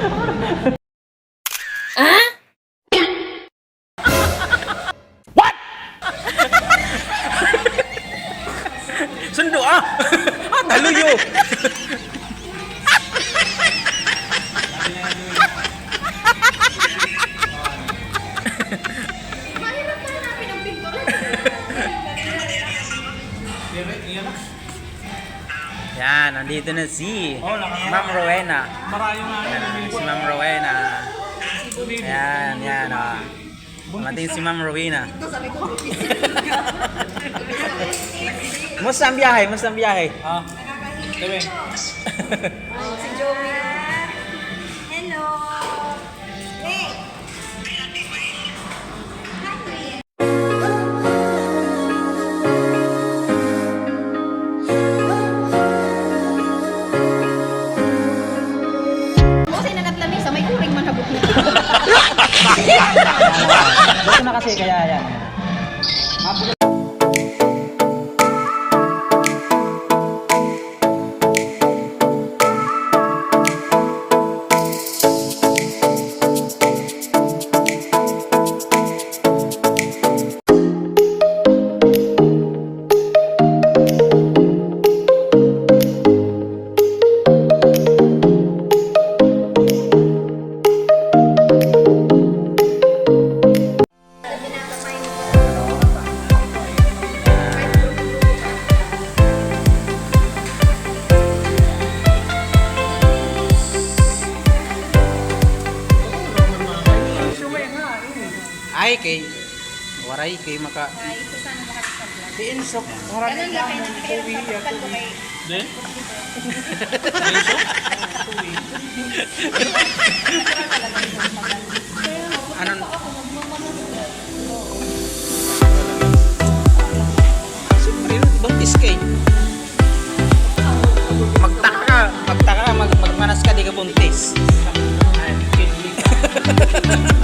Huh? What? Sundo ah! ah, taluyo! Mahirap na hanapin ang pinto. Yan, nandito na si Oh. Ma'am Rowena. Marayo nga Yan, yun. si Ma'am Rowena. Yan, yan, oh. Dumating si Ma'am Rowena. Musta ang biyahe? Musta ang biyahe? Ah, oh, si Joey. Dito na kasi kaya yan. ay kay waray kay maka ay kusan mo lahat sa vlog diin sok waray ganun lang kay tuwi ya tuwi de tuwi anan Siyempre yun, ibang iskay. Magtaka magtaka ka, ka, di ka buntis.